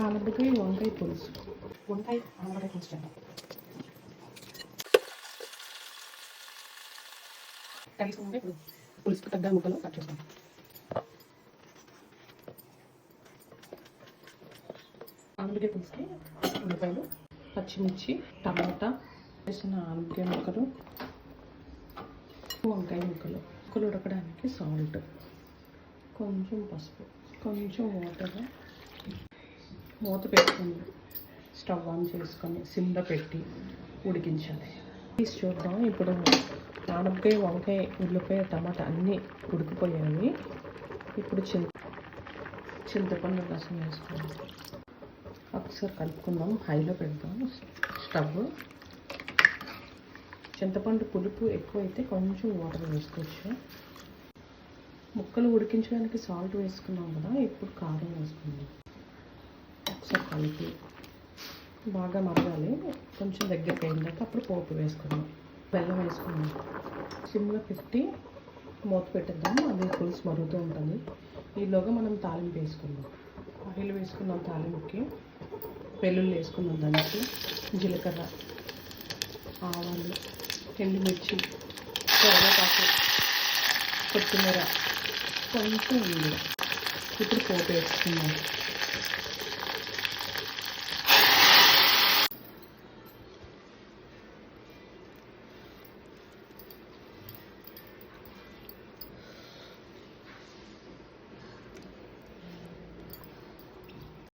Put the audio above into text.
ఆనపకాయ వంకాయ పులుసు. వంకాయ ఆనపకాయ పులుసు కలిసి కలుసుకుంటే ఇప్పుడు పులుసుకు తగ్గ ముక్కలు కట్ చేస్తాం ఆనపకాయ పులుసుకి ఉల్లిపాయలు పచ్చిమిర్చి టమాటా వేసిన ఆనపకాయ ముక్కలు వంకాయ ముక్కలు. ముక్కలు ఉడకడానికి సాల్ట్ కొంచెం పసుపు కొంచెం వాటర్. మూత పెట్టుకుని స్టవ్ ఆన్ చేసుకొని సిమ్లో పెట్టి ఉడికించాలి. తీసి చూద్దాం. ఇప్పుడు ఆనపకాయ వంకాయ ఉల్లిపాయ టమాటా అన్నీ ఉడికిపోయాయి. ఇప్పుడు చింత చింతపండు రసం వేసుకోవాలి. ఒకసారి కలుపుకుందాం. హైలో పెడదాం. స్టవ్. చింతపండు పులుపు ఎక్కువైతే కొంచెం వాటర్ వేసుకోవచ్చు. ముక్కలు ఉడికించడానికి సాల్ట్ వేసుకున్నాం కదా ఇప్పుడు కారం వేసుకుందాం. ఒకసారి కలిపి బాగా మరగాలి. కొంచెం దగ్గరికి తర్వాత అప్పుడు పోపు వేసుకుందాం. బెల్లం వేసుకుందాం. సిమ్లో పెట్టి మూత పెట్టేద్దాం అది పులుసు మరుగుతూ ఉంటుంది. ఈలోగా మనం తాలింపు వేసుకుందాం. ఆయిల్ వేసుకున్నాం తాలింపుకి. వెల్లుల్లి వేసుకున్నాం దానికి. జీలకర్ర ఆవాలు ఎండుమిర్చి కరివేపాకు కొత్తిమీర కొంచెం ఇప్పుడు పోపు వేసుకుందాం.